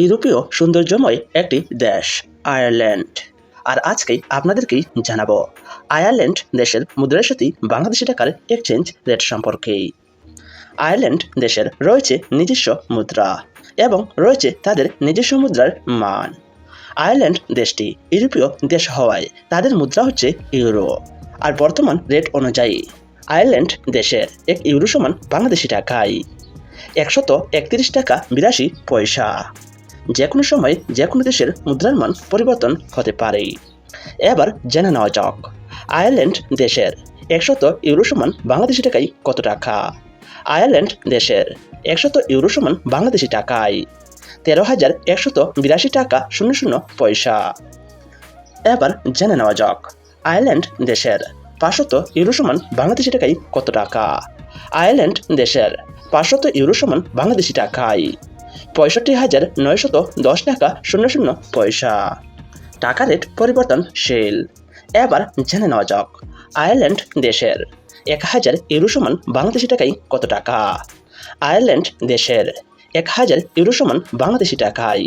ইউরোপীয় সৌন্দর্যময় একটি দেশ, আয়ারল্যান্ড। আর আজকেই আপনাদেরকেই জানাব, আয়ারল্যান্ড দেশের মুদ্রার সাথে বাংলাদেশি টাকার এক্সচেঞ্জ রেট সম্পর্কে। আয়ারল্যান্ড দেশের রয়েছে নিজস্ব মুদ্রা এবং রয়েছে তাদের নিজস্ব মুদ্রার মান। আয়ারল্যান্ড দেশটি ইউরোপীয় দেশ হওয়ায় তাদের মুদ্রা হচ্ছে ইউরো। আর বর্তমান রেট অনুযায়ী, আয়ারল্যান্ড দেশের এক ইউরো সমান বাংলাদেশি টাকায়, একশত একত্রিশ টাকা বিরাশি পয়সা। যে কোনো সময় যে কোনো দেশের মুদ্রার মান পরিবর্তন হতে পারে। এবার জেনে নেওয়া যাক। আয়ারল্যান্ড দেশের একশত ইউরো সমান বাংলাদেশি টাকায় কত টাকা? আয়ারল্যান্ড দেশের একশত ইউরো সমান বাংলাদেশি টাকায় তেরো হাজার একশত বিরাশি টাকা শূন্য শূন্য পয়সা। এবার জেনে নেওয়া যাক। আয়ারল্যান্ড দেশের পাঁচশত ইউরো সমান বাংলাদেশি টাকায় কত টাকা? আয়ারল্যান্ড দেশের পাঁচশত ইউরো সমান বাংলাদেশি টাকায় পঁয়ষট্টি হাজার নয়শত দশ টাকা শূন্য শূন্য পয়সা। টাকা রেট পরিবর্তনশীল এবার জেনে নেওয়া যাক, আয়ারল্যান্ড দেশের এক হাজার ইউরো সমান বাংলাদেশি টাকায় কত টাকা? আয়ারল্যান্ড দেশের এক হাজার ইউরো সমান বাংলাদেশি টাকায়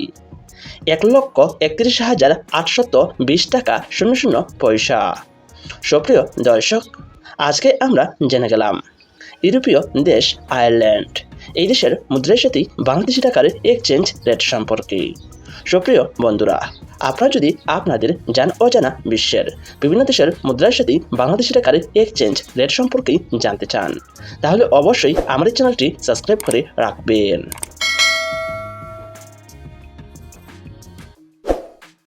এক লক্ষ একত্রিশ হাজার আটশত বিশ টাকা শূন্য শূন্য পয়সা। সুপ্রিয় দর্শক, আজকে আমরা জেনে গেলাম, ইউরোপীয় দেশ আয়ারল্যান্ড। এই দেশের মুদ্রার সাথেই বাংলাদেশি টাকার এক্সচেঞ্জ রেট সম্পর্কে। সুপ্রিয় বন্ধুরা, আপনারা যদি আপনাদের জান অজানা বিশ্বের বিভিন্ন দেশের মুদ্রার সাথে বাংলাদেশি টাকার এক্সচেঞ্জ রেট সম্পর্কে জানতে চান, তাহলে অবশ্যই আমাদের চ্যানেলটি সাবস্ক্রাইব করে রাখবেন।